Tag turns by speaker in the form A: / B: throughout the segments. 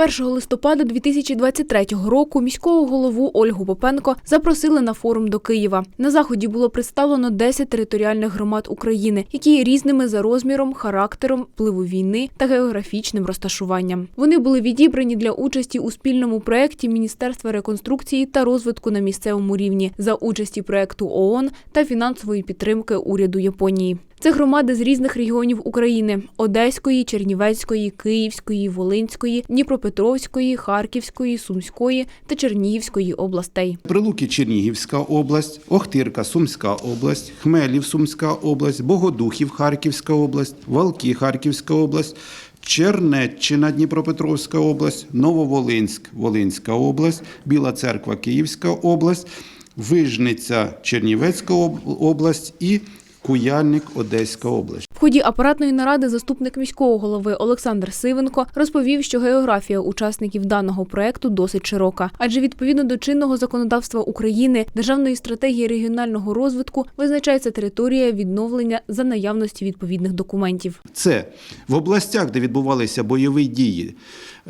A: 1 листопада 2023 року міського голову Ольгу Попенко запросили на форум до Києва. На заході було представлено 10 територіальних громад України, які є різними за розміром, характером, впливу війни та географічним розташуванням. Вони були відібрані для участі у спільному проєкті Міністерства реконструкції та розвитку на місцевому рівні за участі проєкту ООН та фінансової підтримки уряду Японії. Це громади з різних регіонів України: Одеської, Чернівецької, Київської, Волинської, Дніпропетровської, Харківської, Сумської та Чернігівської областей.
B: Прилуки Чернігівська область, Охтирка Сумська область, Хмелів Сумська область, Богодухів Харківська область, Валки Харківська область, Чернеччина Дніпропетровська область, Нововолинськ Волинська область, Біла Церква Київська область, Вижниця Чернівецька область і Куяльник Одеська область.
A: В ході апаратної наради заступник міського голови Олександр Сивенко розповів, що географія учасників даного проекту досить широка, адже відповідно до чинного законодавства України, державної стратегії регіонального розвитку визначається територія відновлення за наявності відповідних документів.
B: Це в областях, де відбувалися бойові дії.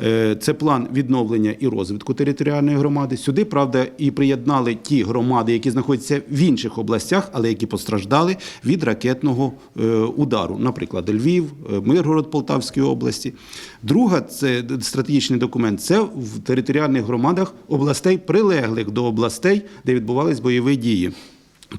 B: Е, Це план відновлення і розвитку територіальної громади. Сюди, правда, і приєднали ті громади, які знаходяться в інших областях, але які постраждали від ракетного е, удару, наприклад, Львів, е, Миргород Полтавської області. Друга це стратегічний документ. Це в територіальних громадах областей, прилеглих до областей, де відбувались бойові дії.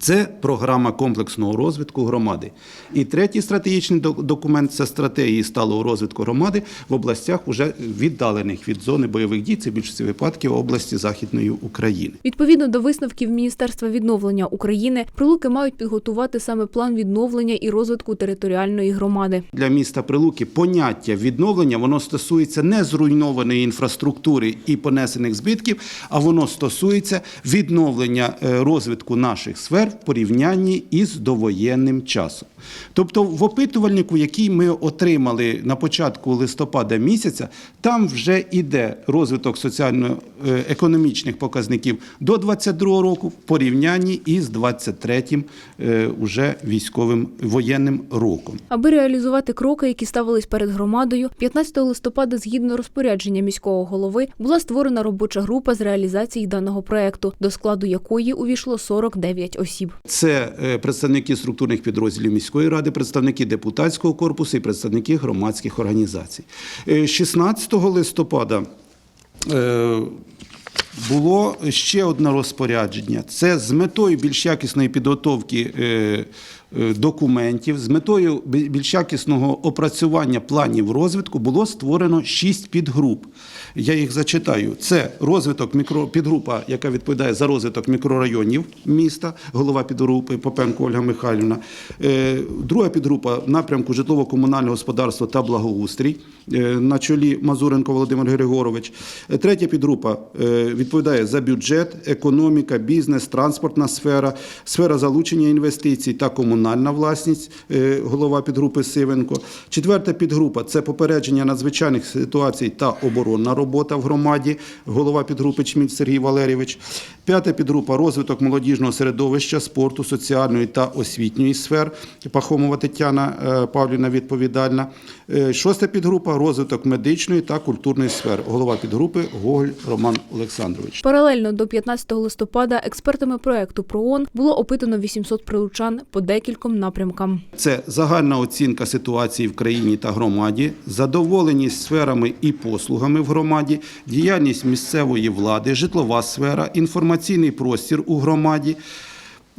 B: Це програма комплексного розвитку громади. І третій стратегічний док- документ це стратегії сталого розвитку громади в областях, уже віддалених від зони бойових дій. Це в більшості випадків області Західної України.
A: Відповідно до висновків Міністерства відновлення України, прилуки мають підготувати саме план відновлення і розвитку територіальної громади.
B: Для міста Прилуки поняття відновлення воно стосується не зруйнованої інфраструктури і понесених збитків, а воно стосується відновлення е, розвитку наших сфер в порівнянні із довоєнним часом. Тобто, в опитувальнику, який ми отримали на початку листопада місяця, там вже йде розвиток соціально-економічних показників до 22 року в порівнянні із 23-м е, уже військовим воєнним роком.
A: Аби реалізувати кроки, які ставились перед громадою, 15 листопада, згідно розпорядження міського голови, була створена робоча група з реалізації даного проекту, до складу якої увійшло 49 осіб.
B: Це е, представники структурних підрозділів міської ради, представники депутатського корпусу і представники громадських організацій. Е, 16 листопада е, було ще одне розпорядження. Це з метою більш якісної підготовки е, е, документів, з метою більш якісного опрацювання планів розвитку було створено шість підгруп. Я їх зачитаю. Це розвиток мікро підгрупа, яка відповідає за розвиток мікрорайонів міста, голова підгрупи Попенко Ольга Михайлівна. Е, Друга підгрупа напрямку житлово-комунального господарства та благоустрій е, на чолі Мазуренко Володимир Григорович. Е, Третя підгрупа е, відповідає за бюджет, економіка, бізнес, транспортна сфера, сфера залучення інвестицій та комунальна власність, е, голова підгрупи Сивенко. Четверта підгрупа це попередження надзвичайних ситуацій та оборонна робота в громаді, голова підгрупи Чміт Сергій Валерійович. П'ята підгрупа розвиток молодіжного середовища, спорту, соціальної та освітньої сфер. Пахомова Тетяна е, Павлівна відповідальна. Е, Шоста підгрупа розвиток медичної та культурної сфер. Голова підгрупи Гоголь Роман Олександрович.
A: Паралельно до 15 листопада експертами проекту ПРООН було опитано 800 прилучан по декільком напрямкам.
B: Це загальна оцінка ситуації в країні та громаді, задоволеність сферами і послугами в громаді, діяльність місцевої влади, житлова сфера, інформаційний простір у громаді.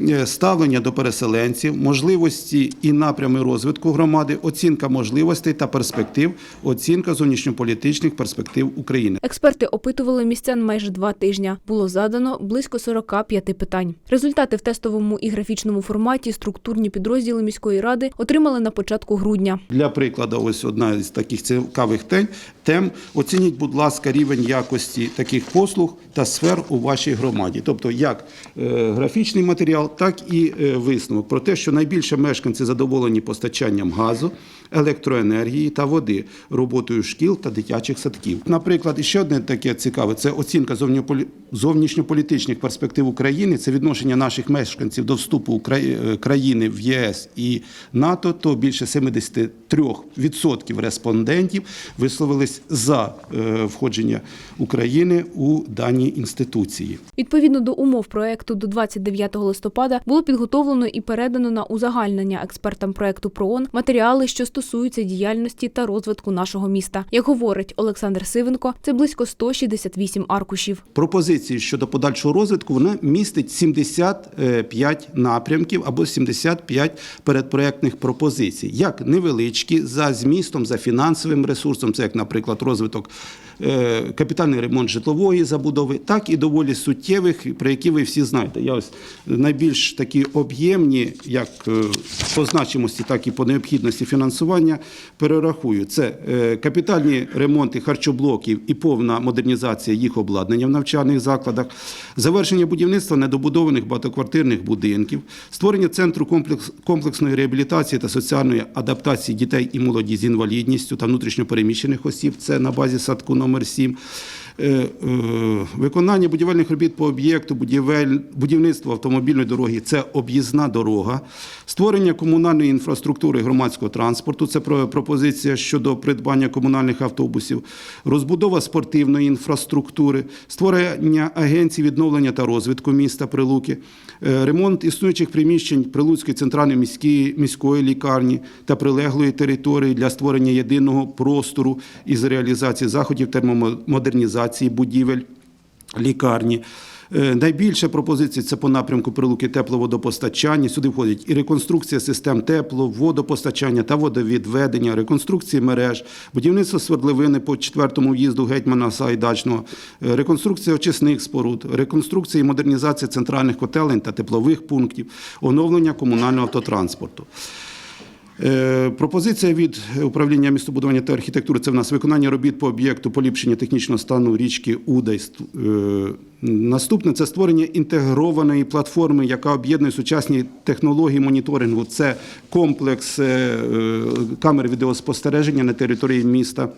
B: Е, Ставлення до переселенців, можливості і напрями розвитку громади, оцінка можливостей та перспектив, оцінка зовнішньополітичних перспектив України.
A: Експерти опитували містян майже два тижня. Було задано близько 45 питань. Результати в тестовому і графічному форматі структурні підрозділи міської ради отримали на початку грудня.
B: Для прикладу, ось одна із таких цікавих тем. тем. Оцініть, будь ласка, рівень якості таких послуг та сфер у вашій громаді. Тобто, як е, графічний матеріал, так і е, висновок про те, що найбільше мешканці задоволені постачанням газу, електроенергії та води, роботою шкіл та дитячих садків. Наприклад, ще одне таке цікаве це оцінка зовнішньополітичних перспектив України, це відношення наших мешканців до вступу е, країни в ЄС і НАТО. То більше 73% респондентів висловились за е, входження України у дані інституції.
A: Відповідно до умов проекту до 29 листопада було підготовлено і передано на узагальнення експертам проекту ПРООН матеріали, що стосуються діяльності та розвитку нашого міста. Як говорить Олександр Сивенко, це близько 168 аркушів.
B: пропозиції щодо подальшого розвитку вона містить 75 напрямків або 75 передпроектних пропозицій, як невеличкі за змістом, за фінансовим ресурсом, це як, наприклад, розвиток. е, Капітальний ремонт житлової забудови, так і доволі суттєвих, про які ви всі знаєте. Я ось найбільш такі об'ємні, як е, по значимості, так і по необхідності фінансування, перерахую. Це е, капітальні ремонти харчоблоків і повна модернізація їх обладнання в навчальних закладах, завершення будівництва недобудованих багатоквартирних будинків, створення центру комплексної реабілітації та соціальної адаптації дітей і молоді з інвалідністю та внутрішньопереміщених осіб. Це на базі садку номер 7. Е, е, Виконання будівельних робіт по об'єкту будівель, будівництва автомобільної дороги. Це об'їзна дорога, створення комунальної інфраструктури громадського транспорту. Це пропозиція щодо придбання комунальних автобусів, розбудова спортивної інфраструктури, створення агенції відновлення та розвитку міста Прилуки, е, ремонт існуючих приміщень Прилуцької центральної міської, міської лікарні та прилеглої території для створення єдиного простору із реалізації заходів термомодернізації будівель лікарні. Е, Найбільше пропозицій це по напрямку прилуки тепловодопостачання. Сюди входить і реконструкція систем тепло, водопостачання та водовідведення, реконструкції мереж, будівництво свердловини по четвертому в'їзду гетьмана Сайдачного, е, реконструкція очисних споруд, реконструкція і модернізація центральних котелень та теплових пунктів, оновлення комунального автотранспорту. Е, Пропозиція від управління містобудування та архітектури це в нас виконання робіт по об'єкту поліпшення технічного стану річки Удай. Е, Наступне це створення інтегрованої платформи, яка об'єднує сучасні технології моніторингу. Це комплекс е, камер відеоспостереження на території міста.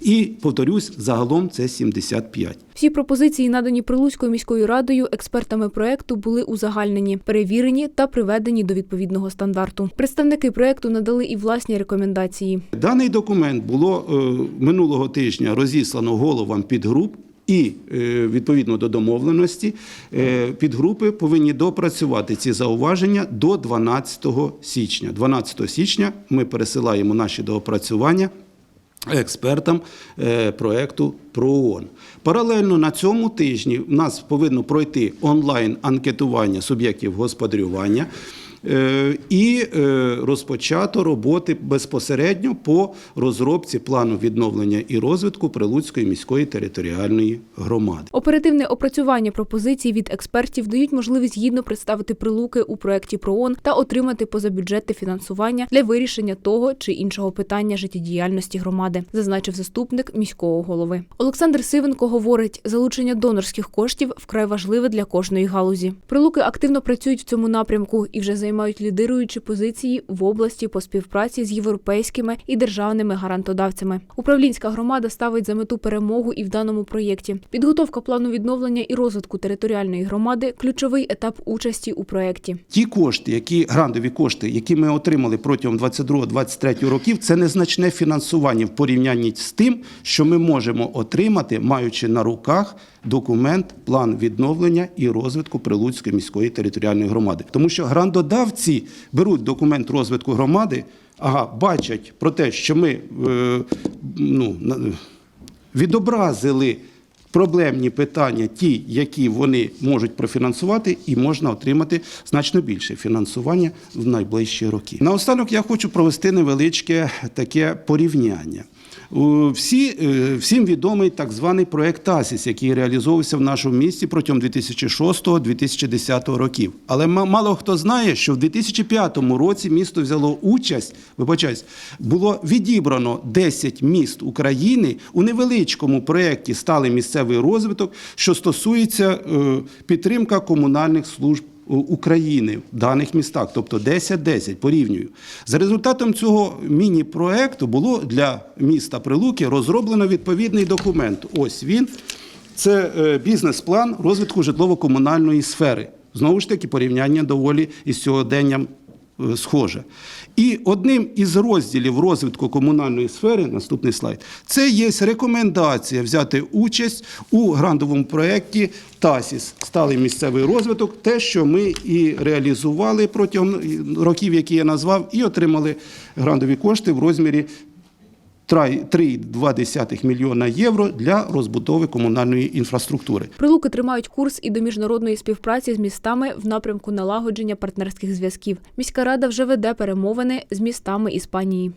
B: І повторюсь, загалом це 75.
A: Всі пропозиції, надані Прилуцькою міською радою, експертами проекту були узагальнені, перевірені та приведені до відповідного стандарту. Представники проекту надали і власні рекомендації.
B: Даний документ було е, минулого тижня розіслано головам підгруп. І е, відповідно до домовленості е, підгрупи повинні допрацювати ці зауваження до 12 січня. 12 січня ми пересилаємо наші доопрацювання експертам е, проекту ПРООН. Паралельно на цьому тижні в нас повинно пройти онлайн анкетування суб'єктів господарювання. Е, І е, розпочато роботи безпосередньо по розробці плану відновлення і розвитку Прилуцької міської територіальної громади.
A: Оперативне опрацювання пропозицій від експертів дають можливість гідно представити прилуки у проєкті ПРООН та отримати позабюджетне фінансування для вирішення того чи іншого питання життєдіяльності громади, зазначив заступник міського голови. Олександр Сивенко говорить, залучення донорських коштів вкрай важливе для кожної галузі. Прилуки активно працюють в цьому напрямку і вже займають лідируючі позиції в області по співпраці з європейськими і державними гарантодавцями. Управлінська громада ставить за мету перемогу і в даному проєкті. Підготовка плану відновлення і розвитку територіальної громади ключовий етап участі у проєкті.
B: Ті кошти, які грантові кошти, які ми отримали протягом 22-23 років, це незначне фінансування в порівнянні з тим, що ми можемо отримати, маючи на руках документ, план відновлення і розвитку Прилуцької міської територіальної громади. Тому що грантодавці беруть документ розвитку громади, ага, бачать про те, що ми е, ну, відобразили проблемні питання, ті, які вони можуть профінансувати, і можна отримати значно більше фінансування в найближчі роки. Наостанок я хочу провести невеличке таке порівняння. Всі, е, всім відомий так званий проект АСІС, який реалізовувався в нашому місті протягом 2006-2010 років. Але ма- мало хто знає, що в 2005 році місто взяло участь, вибачаюсь, було відібрано 10 міст України у невеличкому проєкті Сталий місцевий розвиток, що стосується е, підтримка комунальних служб України в даних містах, тобто 10-10, порівнюю. За результатом цього міні-проекту було для міста Прилуки розроблено відповідний документ. Ось він. Це е, бізнес-план розвитку житлово-комунальної сфери. Знову ж таки, порівняння доволі із сьогоденням схоже. І одним із розділів розвитку комунальної сфери, наступний слайд, це є рекомендація взяти участь у грантовому проєкті ТАСІС сталий місцевий розвиток, те, що ми і реалізували протягом років, які я назвав, і отримали грантові кошти в розмірі 3,2 мільйона євро для розбудови комунальної інфраструктури.
A: Прилуки тримають курс і до міжнародної співпраці з містами в напрямку налагодження партнерських зв'язків. Міська рада вже веде перемовини з містами Іспанії.